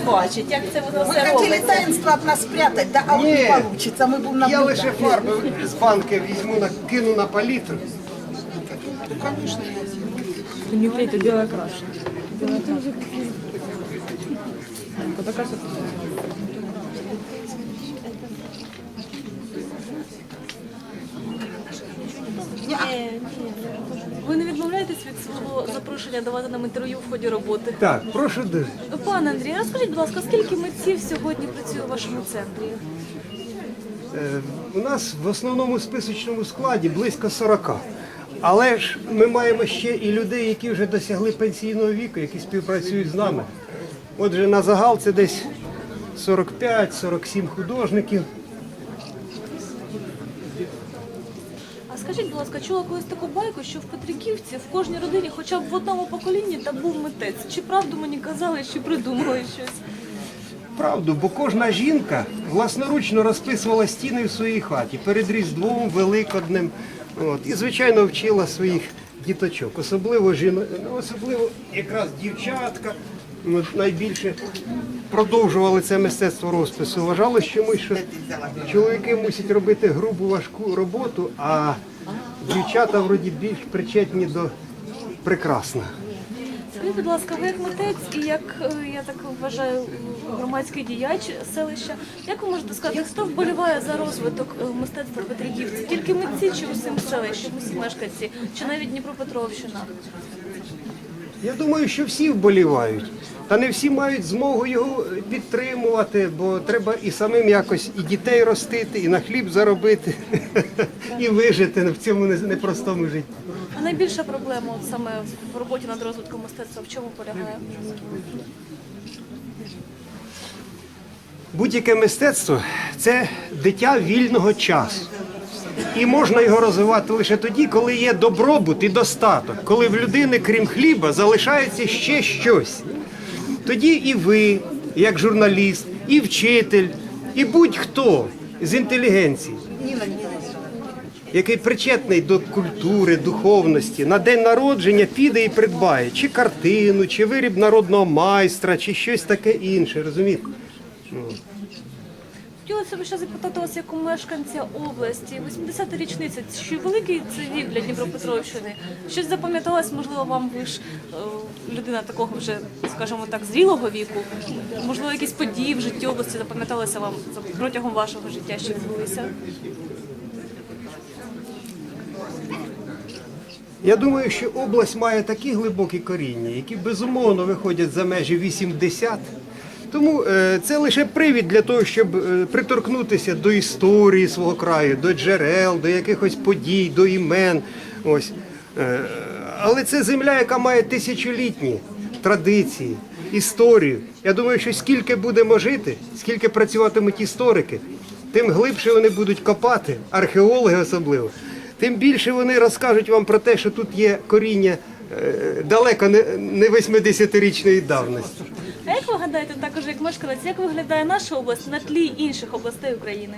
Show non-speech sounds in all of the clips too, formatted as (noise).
ви ж повинні це бачити, як це воно Вы все хотели робиться. таинство от нас спрятать, да, а вот не Ні. получится, мы будем Я наблюдать. лише фарби з банки візьму, на- кину на палітру. Не клей, это белая краска. Белая краска. відмовляєтесь від свого запрошення давати нам інтерв'ю в ході роботи? Так, прошу дуже. Пане Андрій, розкажіть, будь ласка, скільки митців сьогодні працює у вашому центрі? Е, У нас в основному списочному складі близько 40. Але ж ми маємо ще і людей, які вже досягли пенсійного віку, які співпрацюють з нами. Отже, на загал це десь 45-47 художників. Скажіть, будь ласка, чула колись таку байку, що в Петриківці в кожній родині хоча б в одному поколінні та був митець. Чи правду мені казали, чи придумали щось? Правду, бо кожна жінка власноручно розписувала стіни в своїй хаті перед Різдвом, Великоднем. От, і, звичайно, вчила своїх діточок. Особливо жіно... особливо якраз дівчатка найбільше продовжували це мистецтво розпису. Вважалось чомусь, що чоловіки мусять робити грубу важку роботу, а дівчата вроді більш причетні до прекрасного. Скажіть, будь ласка, ви як митець і як е, я так вважаю громадський діяч селища, як ви можете сказати, хто вболіває за розвиток е, мистецтва Петриківці? Тільки митці чи усім селищем, усі мешканці, чи навіть Дніпропетровщина? Я думаю, що всі вболівають. Та не всі мають змогу його підтримувати, бо треба і самим якось і дітей ростити, і на хліб заробити, і вижити в цьому непростому житті. А найбільша проблема от саме в роботі над розвитком мистецтва в чому полягає? Будь-яке мистецтво це дитя вільного часу. І можна його розвивати лише тоді, коли є добробут і достаток, коли в людини, крім хліба, залишається ще щось. Тоді і ви, як журналіст, і вчитель, і будь-хто з інтелігенції, який причетний до культури, духовності, на день народження піде і придбає чи картину, чи виріб народного майстра, чи щось таке інше. Розумієте? Хотілося б ще запитати вас як у мешканця області. 80-та річниця. Чи великий це вік для Дніпропетровщини? Щось запам'яталось, можливо, вам ви ж е, людина такого вже, скажімо так, зрілого віку. Можливо, якісь події в житті області запам'яталися вам протягом вашого життя, що відбулися? Я думаю, що область має такі глибокі коріння, які безумовно виходять за межі 80. Тому е, це лише привід для того, щоб е, приторкнутися до історії свого краю, до джерел, до якихось подій, до імен. Ось. Е, але це земля, яка має тисячолітні традиції, історію. Я думаю, що скільки будемо жити, скільки працюватимуть історики, тим глибше вони будуть копати, археологи особливо тим більше вони розкажуть вам про те, що тут є коріння е, далеко не, не 80-річної давності. А як ви гадаєте, також як мешканець, як виглядає наша область на тлі інших областей України?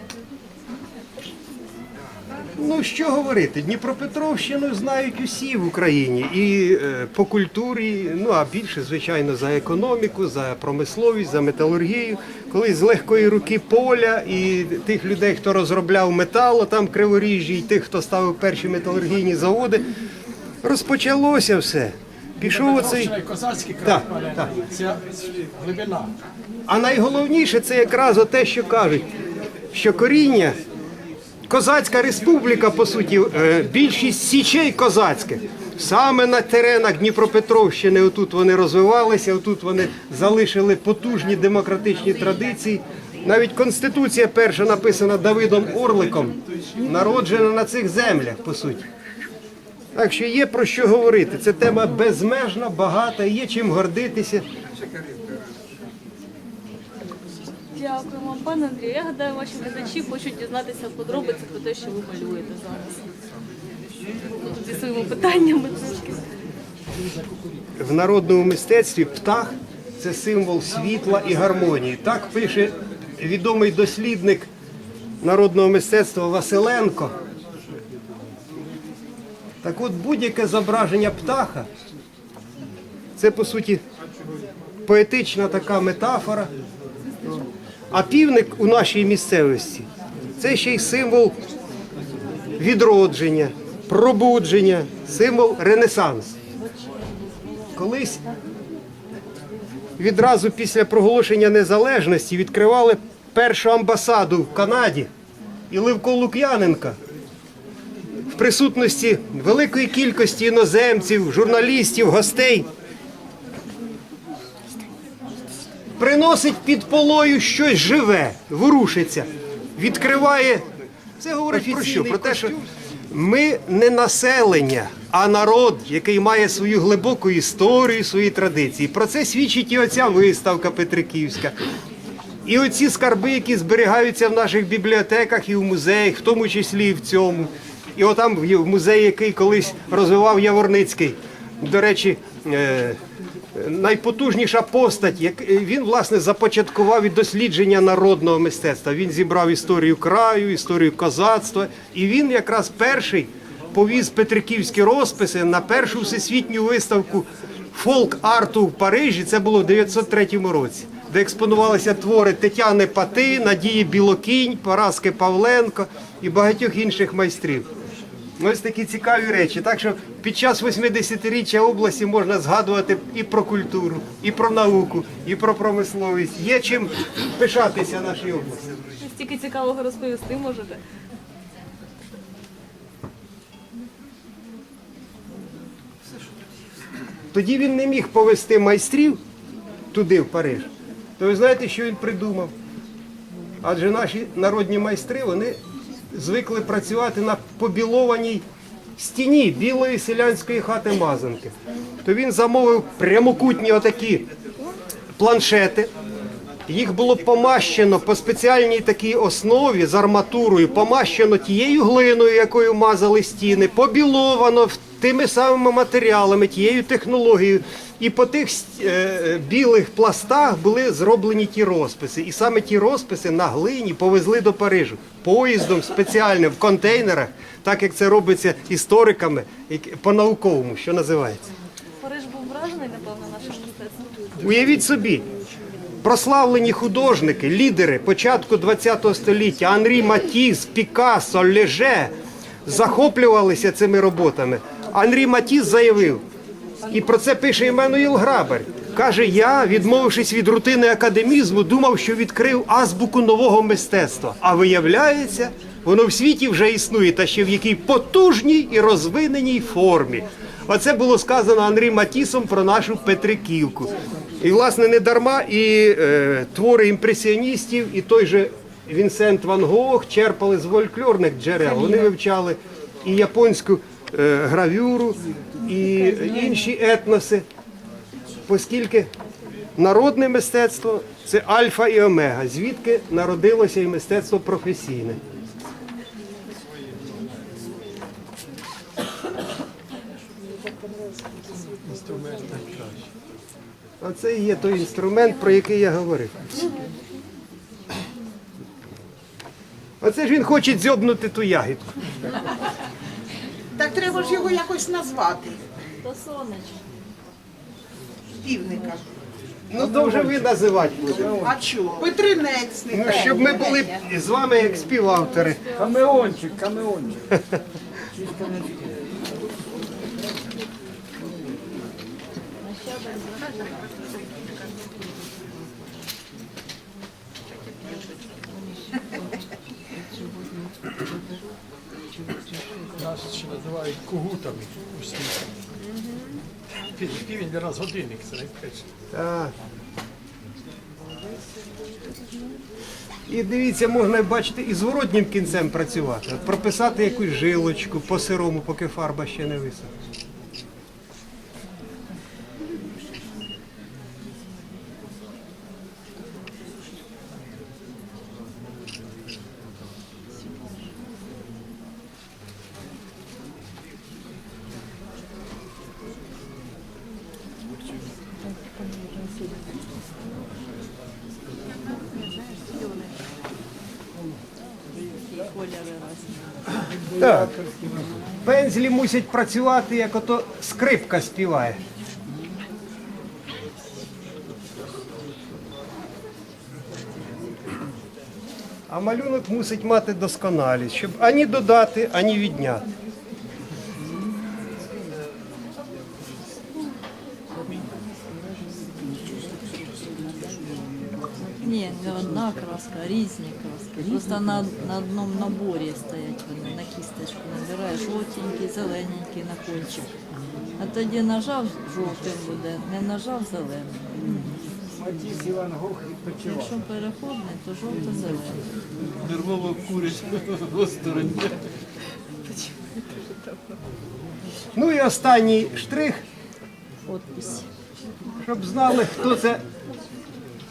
Ну що говорити, Дніпропетровщину знають усі в Україні і е, по культурі, ну а більше, звичайно, за економіку, за промисловість, за металургію. Колись з легкої руки поля і тих людей, хто розробляв метал там криворіжжі, і тих, хто ставив перші металургійні заводи, розпочалося все. Пішов оцей. Козацький край, Так, так. глибина. А найголовніше це якраз те, що кажуть, що коріння, козацька республіка, по суті, е, більшість січей козацьких. Саме на теренах Дніпропетровщини отут вони розвивалися, отут вони залишили потужні демократичні традиції. Навіть Конституція перша написана Давидом Орликом, народжена на цих землях, по суті. Так що є про що говорити. Це тема безмежна, багата, є чим гордитися. Дякуємо, пане Андрію. Я гадаю, ваші глядачі хочуть дізнатися подробиці про те, що ви малюєте зараз. Зі своїми питаннями трошки. В народному мистецтві птах це символ світла і гармонії. Так пише відомий дослідник народного мистецтва Василенко. Так от будь-яке зображення птаха це по суті поетична така метафора. А півник у нашій місцевості це ще й символ відродження, пробудження, символ Ренесансу. Колись відразу після проголошення незалежності відкривали першу амбасаду в Канаді і Левко Лук'яненка в присутності великої кількості іноземців, журналістів, гостей. Приносить під полою щось живе, ворушиться, відкриває. Це говорить про що? Про те, що ми не населення, а народ, який має свою глибоку історію, свої традиції. Про це свідчить і оця виставка Петриківська. І оці скарби, які зберігаються в наших бібліотеках і в музеях, в тому числі і в цьому. І отам в музеї, який колись розвивав Яворницький. До речі, е, найпотужніша постать, як е, він власне започаткував і дослідження народного мистецтва. Він зібрав історію краю, історію козацтва, і він якраз перший повіз петриківські розписи на першу всесвітню виставку фолк-арту в Парижі. Це було в 903 році, де експонувалися твори Тетяни Пати, Надії Білокінь, Параски Павленко і багатьох інших майстрів. Ось такі цікаві речі. Так що під час 80-річчя області можна згадувати і про культуру, і про науку, і про промисловість. Є чим пишатися нашій області. Стільки цікавого розповісти можете. Тоді він не міг повести майстрів туди, в Париж. То ви знаєте, що він придумав? Адже наші народні майстри вони звикли працювати на побілованій стіні білої селянської хати Мазанки. То він замовив прямокутні отакі планшети. Їх було помащено по спеціальній такій основі з арматурою, помащено тією глиною, якою мазали стіни, побіловано тими самими матеріалами, тією технологією. І по тих е, білих пластах були зроблені ті розписи. І саме ті розписи на глині повезли до Парижу поїздом спеціальним в контейнерах, так як це робиться істориками по-науковому, що називається. Париж був вражений, напевно, нашим мистецтвом. Уявіть собі, прославлені художники, лідери початку ХХ століття Анрі Матіс, Пікассо, Леже захоплювалися цими роботами. Анрі Матіс заявив, і про це пише Іменуїл Грабер. Каже, я, відмовившись від рутини академізму, думав, що відкрив азбуку нового мистецтва. А виявляється, воно в світі вже існує, та ще в якій потужній і розвиненій формі. Оце було сказано Андрій Матісом про нашу Петриківку. І, власне, не дарма і е, твори імпресіоністів, і той же Вінсент Ван Гог черпали з фольклорних джерел. Вони вивчали і японську е, гравюру, і інші етноси, оскільки народне мистецтво це альфа і омега, звідки народилося і мистецтво професійне. Оце і є той інструмент, про який я говорив. Оце ж він хоче дзьобнути ту ягідку. Так треба ж його якось назвати. Півника. Ну, то вже ви називати будете. А чого? Петринець Ну, нехай. щоб ми були з вами як співавтори. Камеончик, камеончик. (laughs) Нас ще називають кугутами у світі. Пі- Півень нас годинник, це найперше. Так. І дивіться, можна бачити і зворотнім кінцем працювати. Прописати якусь жилочку по сирому, поки фарба ще не висохла. Так. Пензлі мусять працювати, як ото скрипка співає. А малюнок мусить мати досконалість, щоб ані додати, ані відняти. Не одна краска, а різні краски. Просто на, на одному наборі стоять вони, на кісточку набираєш жовтенький, зелененький на кончик. А тоді нажав жовтим буде, не нажав зеленим. Якщо переходний, то жовто-зелений. Нервово курять в (laughs) стороні. Ну і останній штрих, Подпись. щоб знали, хто це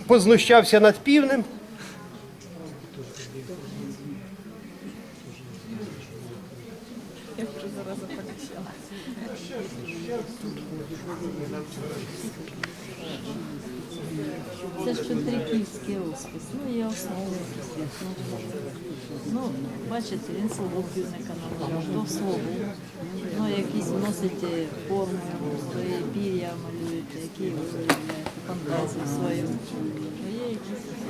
познущався над півнем. Це ж Петриківський розпис, ну і основи. Ну, бачите, він слово півника намалював, то слово. Ну, якісь вносите форму, свої пір'я малюєте, які ви виявляєте, фантазію свою.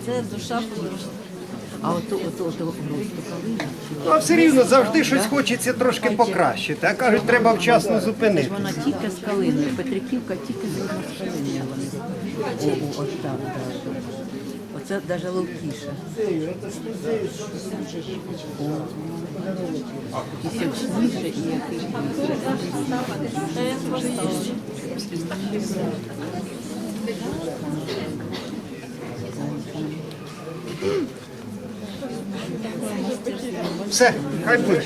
Це душа художника. А от Ну, а все рівно завжди щось хочеться трошки покращити. А кажуть, треба вчасно зупинити. вона тільки з калиною. Петриківка тільки з калиною. О, о, так, так. Оце навіть ловкіше. І сочніше, і якийсь. Все, хай буде.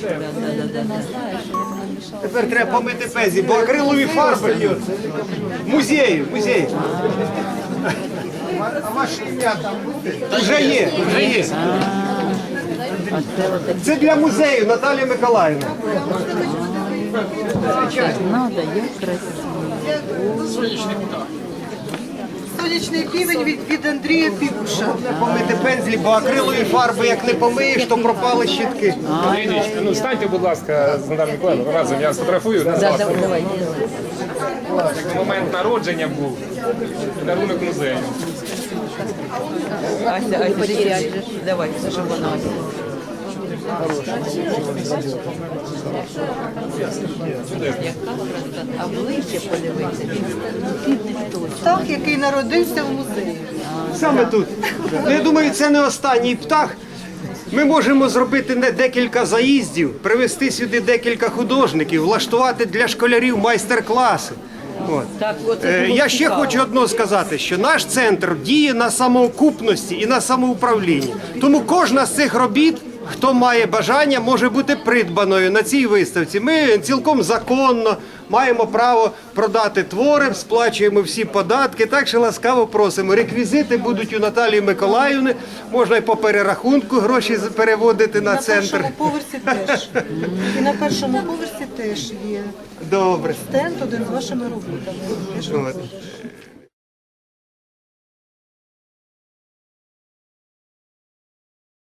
Тепер треба помити пезі, бо акрилові фарби. Музею, музею. А ваше ім'я там вже є, вже є. Це для музею Наталія Миколаївна. Надо, як красиво. Сонячний півень від, від Андрія Півуша. Помити пензлі, бо акрилові фарби, як не помиєш, то пропали щітки. Лінічка, ну станьте, будь ласка, з Наталією Миколаївною разом, я сфотографую на Да, вас. да, давай, Момент народження був. Подарунок музею. Ася, Ася, потеряй. Давай, щоб вона. А ближче подивитися, він. Птах, який народився в музеї. Саме тут. Ну, я думаю, це не останній птах. Ми можемо зробити не декілька заїздів, привезти сюди декілька художників, влаштувати для школярів майстер-класи. От. Так, оце Е, було Я ще цікаво. хочу одно сказати, що наш центр діє на самоокупності і на самоуправлінні. Тому кожна з цих робіт, хто має бажання, може бути придбаною на цій виставці. Ми цілком законно маємо право продати твори, сплачуємо всі податки. Так що ласкаво просимо. Реквізити будуть у Наталії Миколаївни. Можна і по перерахунку гроші переводити на На центр. першому поверсі теж. І на першому поверсі теж є Добре. стенд один з вашими роботами.